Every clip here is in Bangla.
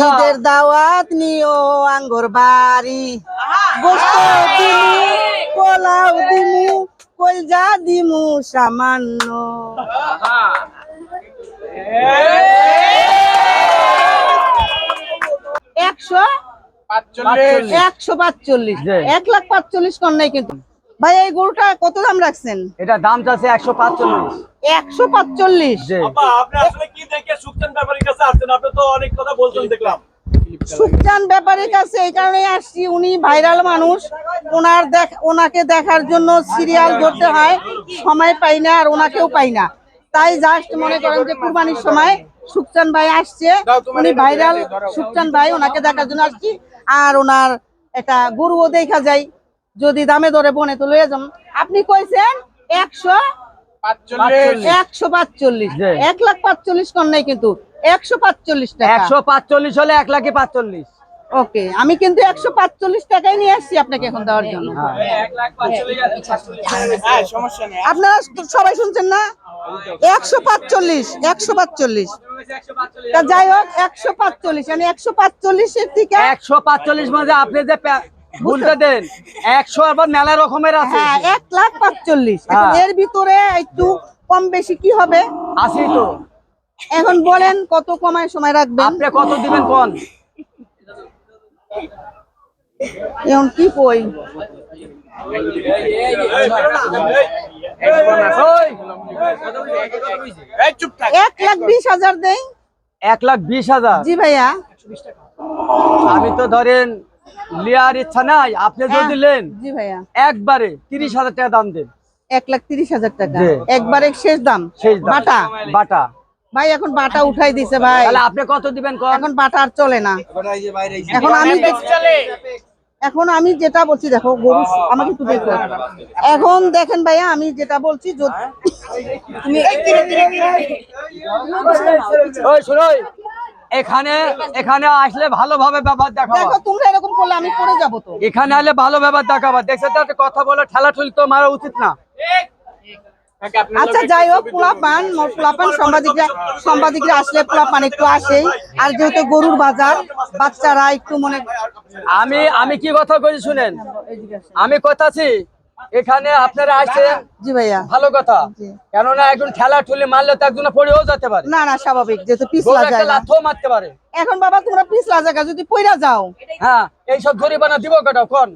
ঈদের দাওয়াত নিও আঙ্গুর বাড়ি। গোস্ত দিমু পোলাও দিমু কলজা দিমু সামান্য। একশো? একশো পাঁচচল্লিশ। এক লাখ পাঁচচল্লিশ নাই কিন্তু। ভাই এই গরুটা কত দাম রাখছেন? এটা দাম চাচ্ছে একশো পাঁচচল্লিশ। একশো পাঁচচল্লিশ? আপনি আসলে কি দেখে সুখচান ব্যাপারীর কাছে আসছেন? আপনি তো অনেক কথা বলছেন দেখলাম। সুখচান ব্যাপারীর কাছে এই কারণে আসছি। উনি ভাইরাল মানুষ। ওনার দেখ ওনাকে দেখার জন্য সিরিয়াল ধরতে হয়। সময় পাই না আর ওনাকেও পাই না। তাই জাস্ট মনে করেন যে কুরবানির সময় সুখচান ভাই আসছে। উনি ভাইরাল সুখচান ভাই ওনাকে দেখার জন্য আসছি। আর ওনার একটা গরুও দেখা যায়। যদি দামে ধরে বনে তো লয়ে যান আপনি কইছেন একশো একশো পাঁচচল্লিশ। এক লাখ পাঁচচল্লিশ কর নাই কিন্তু। একশো পাঁচচল্লিশ টাকা। একশো পাঁচচল্লিশ হলে এক লাখে পাঁচচল্লিশ। ওকে আমি কিন্তু একশো পাঁচচল্লিশ টাকাই নিয়ে আসছি আপনাকে এখন দেওয়ার জন্য। আপনারা তো সবাই শুনছেন না? একশো পাঁচচল্লিশ একশো পাঁচচল্লিশ। তা যাই হোক একশো পাঁচচল্লিশ। মানে একশো পাঁচচল্লিশের থেকে একশো পাঁচচল্লিশ মধ্যে আপনি যে দেন একশো আবার মেলা রকমের আছে। হ্যাঁ এক লাখ পাঁচচল্লিশ। হ্যাঁ। এর ভিতরে একটু কম বেশি কি হবে? আশি তো। এখন বলেন কত কমায় সময় রাখবেন? আপনি কত দিবেন কোন? এখন কি কই? এক লাখ বিশ হাজার দেই। এক লাখ বিশ হাজার। জি ভাইয়া। আমি তো ধরেন লিয়ার ইচ্ছা নাই আপনি হ্যাঁ। যদি নেন জি ভাইয়া একবারে তিরিশ হাজার টাকা দাম দেন এক লাখ তিরিশ হাজার টাকা একবারে শেষ দাম বাটা বাটা ভাই এখন বাটা উঠাই দিছে ভাই তাহলে আপনি কত দিবেন কোন এখন বাটা আর চলে না এখন আমি এখন আমি যেটা বলছি দেখো গরু আমাকে একটু দেখো এখন দেখেন ভাইয়া আমি যেটা বলছি যদি ওই শুনোই এখানে এখানে আসলে ভালোভাবে ব্যাপার দেখাবো। দেখো তোমরা এরকম করলে আমি করে যাব তো। এখানে আসলে ভালো ব্যাপার দেখাবো। দেখছে তো একটা কথা বলে ঠেলা ঠুলি তো মারা উচিত না। আচ্ছা যাই হোক পোলাপান পোলাপান সাংবাদিকরা সাংবাদিকরা আসলে পোলাপান একটু আসেই। আর যেহেতু গরুর বাজার বাচ্চারা একটু মনে আমি আমি কি কথা কই শুনেন? আমি কথা আছি? এখানে আপনারা আসছেন? জি ভাইয়া। ভালো কথা। কেননা একজন ঠেলা ঠুলি মারলে তো একজন পড়েও যেতে পারে। না না স্বাভাবিক যেহেতু পিছলা যায় না। লাথও মারতে পারে। এখন বাবা তোমরা পিছলা জায়গা যদি পইরা যাও। হ্যাঁ এই এইসব জরিমানা দিব কটা কোন?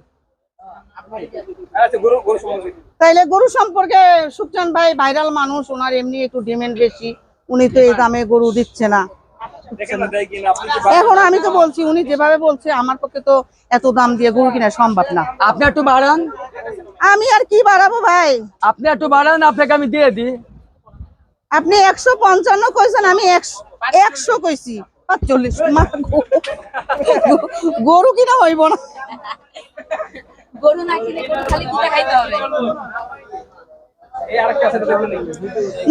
তাইলে গরু সম্পর্কে সুখচান ভাই ভাইরাল মানুষ ওনার এমনি একটু ডিমান্ড বেশি। উনি তো এই দামে গরু দিচ্ছে না। এখন আমি তো বলছি উনি যেভাবে বলছে আমার পক্ষে তো এত দাম দিয়ে গরু কিনা সম্ভব না। আপনি একটু বাড়ান। আমি আর কি বাড়াবো ভাই? আপনি একটু বাড়ান আপনাকে আমি দিয়ে দিই। আপনি একশো পঞ্চান্ন কইছেন আমি একশো একশো কইছি পাঁচচল্লিশ গরু কিনা হইব না। গরু না কিনে খালি খাইতে হবে।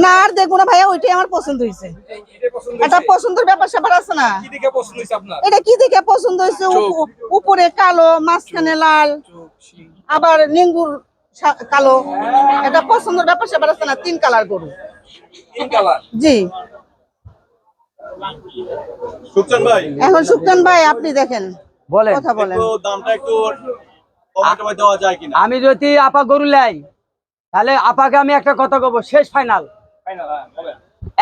না আর দেখব না ভাইয়া ওইটাই আমার পছন্দ হয়েছে। একটা পছন্দের ব্যাপার স্যাপার আছে না? এটা কি দেখে পছন্দ হয়েছে? উপরে কালো মাঝখানে লাল আবার নিঙ্গুর কালো। এটা পছন্দের ব্যাপার স্যাপার আছে না? তিন কালার গরু। জি। এখন সুক্তান ভাই আপনি দেখেন। বলেন। কথা বলেন। দামটা একটু দেওয়া যায় কিনা? আমি যদি আপা গরু লাই তাহলে আপাকে আমি একটা কথা কব শেষ ফাইনাল হ্যাঁ,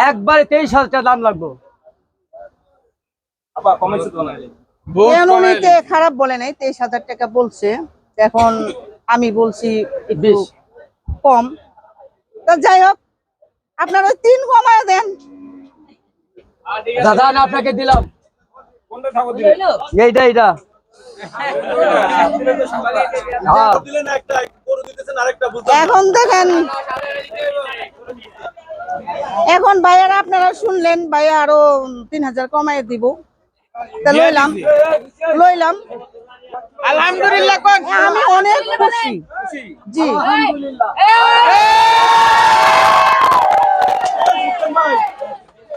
একবারে তেইশ হাজার টাকা দাম লাগবে। খারাপ বলে নাই তেইশ হাজার টাকা বলছে। এখন আমি বলছি একটু বিশ। কম। তা যাই হোক আপনার ওই তিন কমায় দেন। দাদা আপনাকে দিলাম? এইটা এইটা। হ্যাঁ। এখন দেখেন। এখন ভাইয়ারা আপনারা শুনলেন ভাইয়া আরও তিন হাজার কমাই দিব। তা লইলাম লইলাম। আলহামদুলিল্লাহ আমি অনেক খুশি। জি।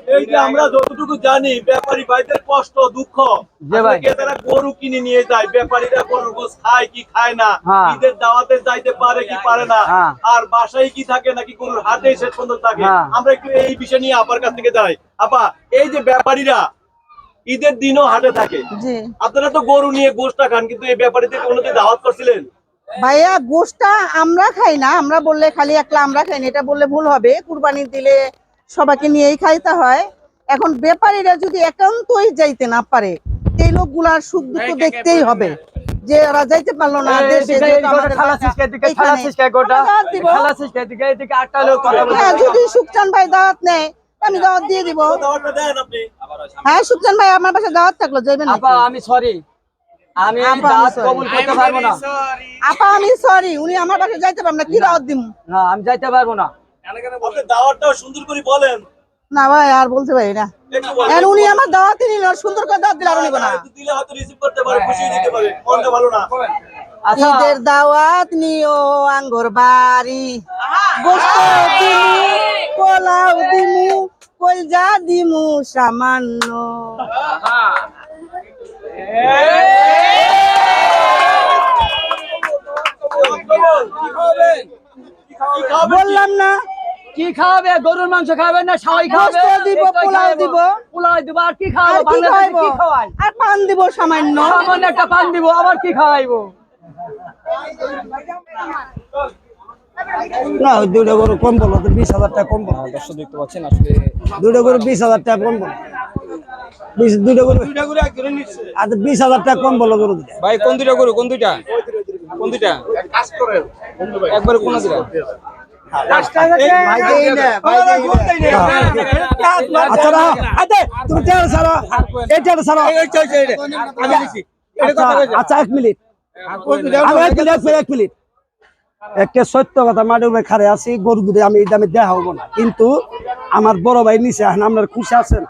এই যে আমরা যতটুকু জানি ব্যাপারী ভাইদের কষ্ট দুঃখ জি ভাই। তারা গরু কিনে নিয়ে যায় ব্যাপারীরা গরুর গোস খায় কি খায় না হ্যাঁ। ঈদের দাওয়াতে যাইতে পারে কি পারে না হ্যাঁ। আর বাসায় কি থাকে নাকি গরুর হাটে শেষ পর্যন্ত থাকে হ্যাঁ। আমরা একটু এই বিষয় নিয়ে আপার কাছ থেকে জানাই আপা এই যে ব্যাপারীরা ঈদের দিনও হাটে থাকে আপনারা তো গরু নিয়ে গোষ্ঠটা খান কিন্তু এই ব্যাপারীতে কোনোদিন দাওয়াত করছিলেন ভাইয়া গোশটা আমরা খাই না আমরা বললে খালি একলা আমরা খাই না এটা বললে ভুল হবে কুরবানি দিলে সবাইকে নিয়েই খাইতে হয়। এখন ব্যাপারীরা যদি একান্তই যাইতে না পারে এই লোকগুলার সুখ দুঃখ দেখতেই হবে যে ওরা যাইতে পারল না দেশে দাওয়াত। হ্যাঁ যদি সুখচান ভাই দাওয়াত নেয় আমি দাওয়াত দিয়ে দিব। দাওয়াতটা দেন আপনি হ্যাঁ সুখচান ভাই আমার পাশে দাওয়াত থাকল যাইবেন আপা আমি সরি আমি আপা, আমি কবুল করতে পারব না। আপা আমি সরি উনি আমার পাশে যাইতে পারবেন না কি দাওয়াত দিব না আমি যাইতে পারব না। আপনি দাওয়াতটাও সুন্দর করে বলেন। না ভাই আর বলতে পারি না। আর উনি আমার দাওয়াত নিল সুন্দর করে দাওয়াত দিলে আর নিব না। দিলে হয়তো রিসিভ করতে পারে খুশি দিতে পারে মনটা ভালো না। আচ্ছা। ঈদের দাওয়াত নিও আঙ্গুর বাড়ি। গোস্ত দিমু পোলাও দিমু কলজা দিমু সামান্য। কি খাবে? গরুর মাংস খাবে না খাবে? দিব, পোলাও দিব। পোলাও দিব আর কি খাওয়াবো কি বাংলাদেশে কি খাওয়াই? আর পান দিব সামান্য। সামান্য একটা পান দিব আবার কি খাওয়াইবো না দুইটা গরু কম বলো তো বিশ হাজার টাকা কম বলো দর্শক দেখতে পাচ্ছেন আসলে দুইটা গরু বিশ হাজার টাকা কম বলো বিশ গরু আচ্ছা হাজার টাকা কম বলো গরু ভাই কোন দুইটা গরু? কোন দুইটা? কোন দুইটা? কাজ করেন বন্ধু ভাই। একবারে কোন দুইটা? আচ্ছা। আচ্ছা, আচ্ছা, আচ্ছা এক সত্য কথা খারে গরু আমি এই দামে দেওয়া হব না কিন্তু আমার বড় ভাই নিচে এখন আপনার খুশি আছেন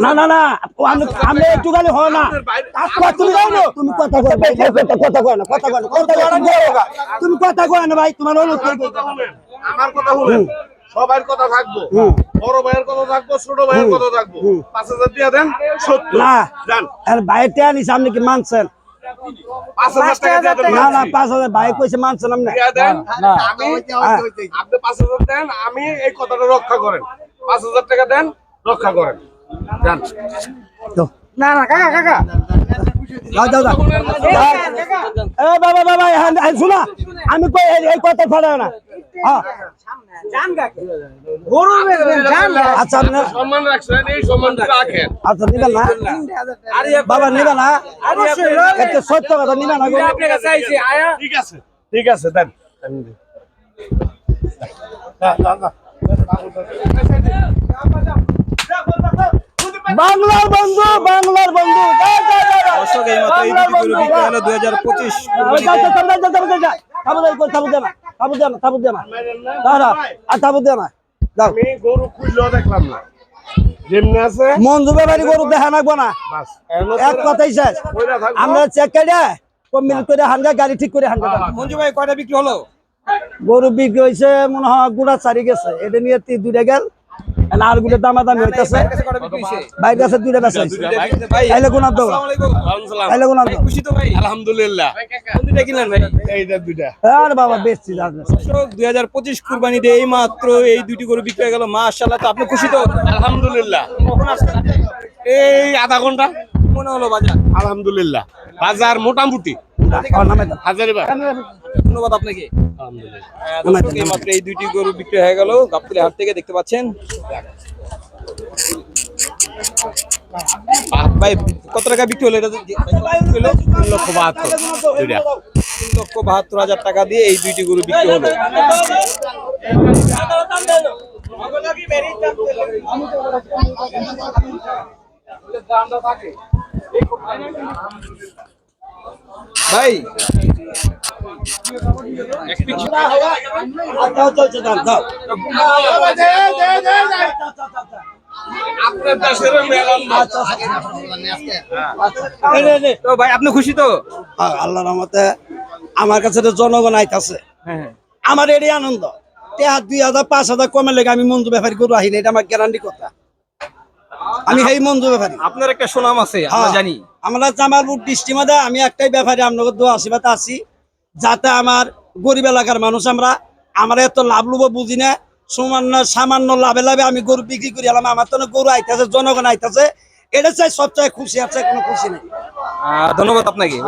না না না আমি- আমি একটু গালি হয় না। তুমি যাও না। তুমি কথা কয় কথা কথা কয় না কথা কয় না কথা কয় না তুমি কথা কয় না ভাই তোমার করি। আমার কথা শুনেন সবার কথা থাকব। হুম। বড় ভাইয়ের কথা থাকব ছোট ভাইয়ের কথা থাকব। পাঁচ হাজার দিয়ে দেন সত্তর। না। আর ভাইয়ের টেয়া নিছে আপনি কি মানছেন? না না পাঁচ হাজার। ভাই কইছে মানছেন আপনি? আপনি পাঁচ হাজার দেন আমি এই কথাটা রক্ষা করেন। পাঁচ হাজার টাকা দেন রক্ষা করেন। যান। তো। যাও যাও যাও। বাবা বাবা হ্যাঁ হ্যাঁ, শোনা। আমি কই এই- কথা ফাড়াও না। হ্যাঁ। আচ্ছা আপনার সম্মান রাখছেন এই সম্মানটা রাখেন। আচ্ছা নিবেন না? বাবা নিবেন না? একটা সত্য কথা নিবেন না ঠিক আছে ঠিক আছে দেন। আমি দিই। বাংলার বন্ধু বাংলার বন্ধু যা, যা, যা, যা। দর্শক এই মাত্র এই দুটি গরু বিক্রি হলো দুই হাজার পঁচিশ মঞ্জু ব্যাপারী গরু দেখা নাকবো না বাস এক কথাই শেষ আমরা চেক করে কমিল করে হানগা গাড়ি ঠিক করে হানগা মঞ্জু ভাই কয়টা বিক্রি হলো গরু বিক্রি হয়েছে মনে হয় গুড়া চারি গেছে এটা নিয়ে দুইটা গেল আর আরগুলো দামা দামি হইতেছে। ভাইয়ের কাছে কয়টা বিক্রি হয়েছে? বাইরে কাছে দুইটা বেচা হয়েছে তাইলে গুণার দেবো তাইলে গুণার দেবো খুশি তো ভাই? আলহামদুলিল্লাহ। দুইটা কিনলেন ভাই? এইটা দুইটা। আর বাবা বেচছি যার বেচছি। দর্শক দুই হাজার পঁচিশ কুরবানিতে এই মাত্র এই দুইটি গরু বিক্রি হয়ে গেল। মাশাআল্লাহ তো আপনি খুশি তো? আলহামদুলিল্লাহ। কখন আসছেন? এই আধা ঘণ্টা। মনে হলো বাজার? আলহামদুলিল্লাহ। বাজার মোটামুটি। ধন্যবাদ আপনাকে। মাত্র এই দুইটি গরু বিক্রি হয়ে গেল। গাবতলী হাট থেকে দেখতে পাচ্ছেন। ভাই কত টাকা বিক্রি হলো? এটা? তিন লক্ষ বাহাত্তর। তিন লক্ষ বাহাত্তর হাজার টাকা দিয়ে এই দুইটি গরু বিক্রি হলো। ভাই আপনার। তো ভাই আপনি খুশি তো? আ- আল্লাহর রহমতে আমার কাছে তো জনগণ আইতাছে। আমার এটাই আনন্দ। দুই হাজার পাঁচ হাজার কমে লেগে আমি মঞ্জু ব্যাপারী গরু আহিনি এটা আমার গ্যারান্টি কথা। আমি সেই মঞ্জু ব্যাপারী। আপনার একটা সুনাম আছে আমরা হ্যাঁ। জানি। আমরা জামালপুর ডিস্ট্রিক্ট আমি একটাই ব্যাপারী আপনাদের দোয়া আশীর্বাদ আছি। যাতে আমার গরিব এলাকার মানুষ আমরা আমরা এত লাভ লুব বুঝি না। সামান্য সামান্য লাভে লাভে আমি গরু বিক্রি করি এলাম, আমার তো গরু আইতেছে, জনগণ আইতেছে। এটা চাই সবচেয়ে খুশি আছে কোনো খুশি নেই ধন্যবাদ আপনাকে।